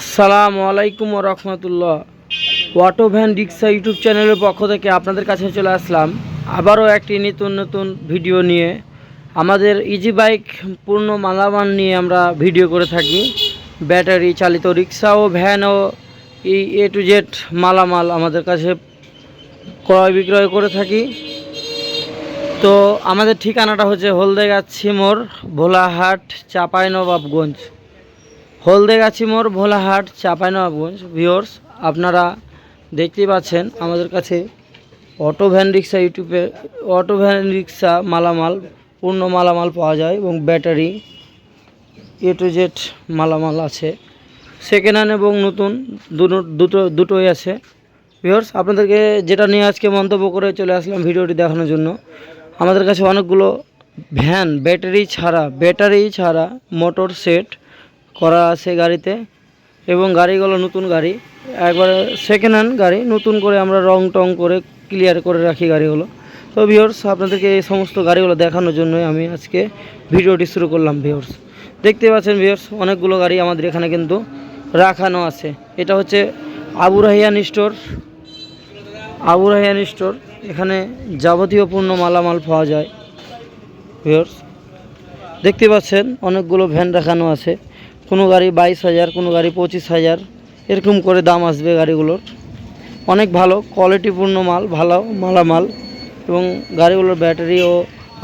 আসসালামু আলাইকুম রহমতুল্লাহ। অটো ভ্যান রিক্সা ইউটিউব চ্যানেলের পক্ষ থেকে আপনাদের কাছে চলে আসলাম আবারও একটি নতুন নতুন ভিডিও নিয়ে। আমাদের ইজি বাইক পূর্ণ মালামাল নিয়ে আমরা ভিডিও করে থাকি। ব্যাটারি চালিত রিক্সা ও ভ্যান ও এই এ টু জেড মালামাল আমাদের কাছে ক্রয় বিক্রয় করে থাকি। তো আমাদের ঠিকানাটা হচ্ছে হলদেগাছ ছিমোর ভোলাহাট, চাঁপাইনবাবগঞ্জ। হলদেগাছি মোড়, ভোলাহাট, চাঁপাইনবাবগঞ্জ। ভিওর্স আপনারা দেখতেই পাচ্ছেন আমাদের কাছে অটো ভ্যান রিক্সা ইউটিউবে, অটো ভ্যান রিক্সা মালামাল, পূর্ণ মালামাল পাওয়া যায় এবং ব্যাটারি এ টু জেড মালামাল আছে। সেকেন্ড হ্যান্ড এবং নতুন দুটো দুটো, দুটোই আছে। ভিওর্স আপনাদেরকে যেটা নিয়ে আজকে মন্তব্য করে চলে আসলাম ভিডিওটি দেখানোর জন্য, আমাদের কাছে অনেকগুলো ভ্যান, ব্যাটারি ছাড়া ব্যাটারি ছাড়া মোটর সেট করা আছে গাড়িতে এবং গাড়িগুলো নতুন গাড়ি। একবারে সেকেন্ড হ্যান্ড গাড়ি, নতুন করে আমরা রং টং করে ক্লিয়ার করে রাখি গাড়িগুলো। তো ভিওর্স আপনাদেরকে এই সমস্ত গাড়িগুলো দেখানোর জন্যই আমি আজকে ভিডিওটি শুরু করলাম ভিওর্স দেখতে পাচ্ছেন ভিওর্স অনেকগুলো গাড়ি আমাদের এখানে কিন্তু রাখানো আছে। এটা হচ্ছে আবু রাহিয়ান স্টোর। আবু রাহিয়ান স্টোর, এখানে যাবতীয় পূর্ণ মালামাল পাওয়া যায়। ভিওর্স দেখতে পাচ্ছেন অনেকগুলো ভ্যান রাখানো আছে। কোনো গাড়ি বাইশ হাজার কোনো গাড়ি পঁচিশ হাজার এরকম করে দাম আসবে গাড়িগুলোর। অনেক ভালো কোয়ালিটিপূর্ণ মাল ভালো মালামাল এবং গাড়িগুলোর ব্যাটারিও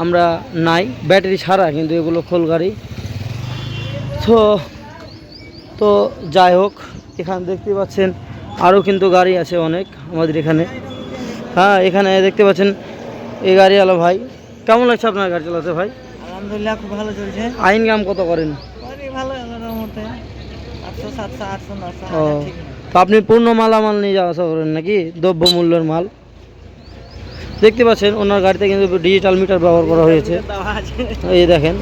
আমরা নাই। ব্যাটারি ছাড়া কিন্তু এগুলো খোল গাড়ি। তো তো যাই হোক এখানে দেখতে পাচ্ছেন আরও কিন্তু গাড়ি আছে অনেক আমাদের এখানে। হ্যাঁ এখানে দেখতে পাচ্ছেন এই গাড়িওয়ালা ভাই কেমন লাগছে আপনার গাড়ি চালাতে ভাই? আলহামদুলিল্লাহ খুব ভালো চলছে। আইন কাম কত করেন? ভালো মতে আটশো সাতশো আটশো নশো। তো আপনি পূর্ণ মালামাল নিয়ে যাওয়া আসা করেন নাকি? দ্রব্য মূল্যের মাল? দেখতে পাচ্ছেন ওনার গাড়িতে কিন্তু ডিজিটাল মিটার ব্যবহার করা হয়েছে। এই দেখেন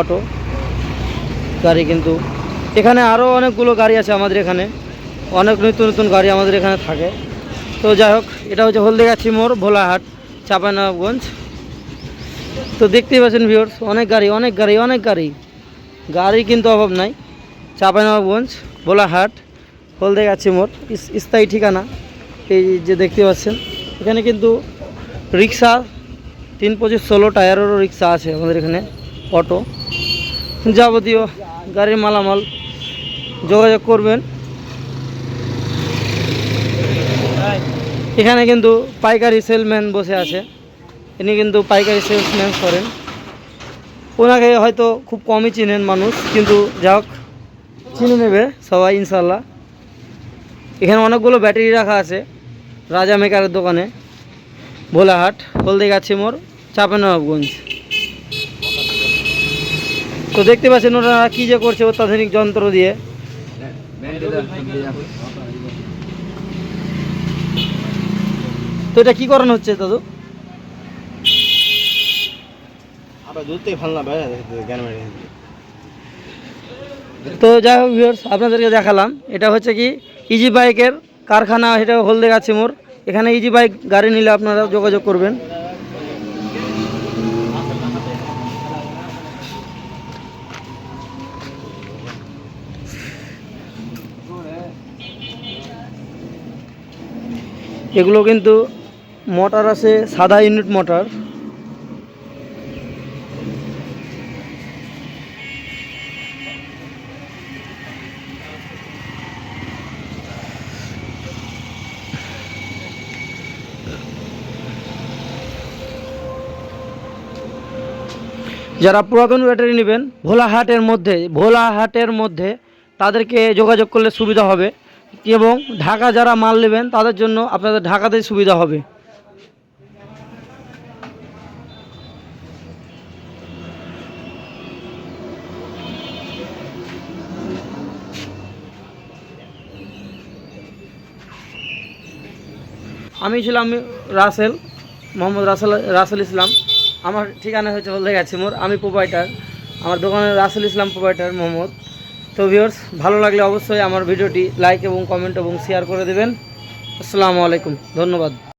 অটো গাড়ি কিন্তু এখানে আরও অনেকগুলো গাড়ি আছে আমাদের এখানে। অনেক নতুন নতুন গাড়ি আমাদের এখানে থাকে। তো যাই হোক এটা হচ্ছে হলদিগাছি মোড় ভোলাহাট চাঁপাইনবাবগঞ্জ। তো দেখতেই পাচ্ছেন ভিউর্স অনেক গাড়ি অনেক গাড়ি অনেক গাড়ি। গাড়ি কিন্তু অভাব নাই। চাঁপাইনবাবগঞ্জ ভোলাহাট হলদিগাছি মোড় স্থায়ী ঠিকানা এই যে দেখতে পাচ্ছেন। এখানে কিন্তু রিক্সা, তিন পঁচিশ ষোলো টায়ারেরও রিক্সা আছে আমাদের এখানে, অটো। যাবতীয় গাড়ির মালামাল যোগাযোগ করবেন। এখানে কিন্তু পাইকারি সেলম্যান বসে আছে। ইনি কিন্তু পাইকারি সেলসম্যান করেন। ওনাকে হয়তো খুব কমই চিনেন মানুষ, কিন্তু যা চিনে নেবে সবাই ইনশাল্লাহ এখানে অনেকগুলো ব্যাটারি রাখা আছে, রাজা মেকারের দোকানে। ভোলাহাট হলদিগাছি মোড় চাপানবাবগঞ্জ তো দেখতে পাচ্ছেন ওনারা কী যে করছে অত্যাধুনিক যন্ত্র দিয়ে। তো এটা কি করানো হচ্ছে, দাদু? তো যাই হোক ভিউয়ার্স আপনাদেরকে দেখালাম। এটা হচ্ছে কি ইজি বাইকের কারখানা, এটা হলদেগাছি মোর এখানে ইজি বাইক গাড়ি নিলে আপনারা যোগাযোগ করবেন। এগুলো কিন্তু মোটর আছে, সাদা ইউনিট মোটর যারা পুরাতন ব্যাটারি নেবেন ভোলাহাটের মধ্যে ভোলাহাটের মধ্যে তাদেরকে যোগাযোগ করলে সুবিধা হবে এবং ঢাকা যারা মাল নেবেন, তাদের জন্য আপনাদের ঢাকাতেই সুবিধা হবে। আমি ছিলাম রাসেল, মোহাম্মদ রাসেল রাসেল ইসলাম। আমার ঠিকানা হচ্ছে বলতে গেছি মোর আমি প্রোভাইডার। আমার দোকানের রাসুল ইসলাম প্রোভাইডার মোহাম্মদ। তো ভিওর্স ভালো লাগলে অবশ্যই আমার ভিডিওটি লাইক এবং কমেন্ট এবং শেয়ার করে দেবেন। আসসালামু আলাইকুম। ধন্যবাদ।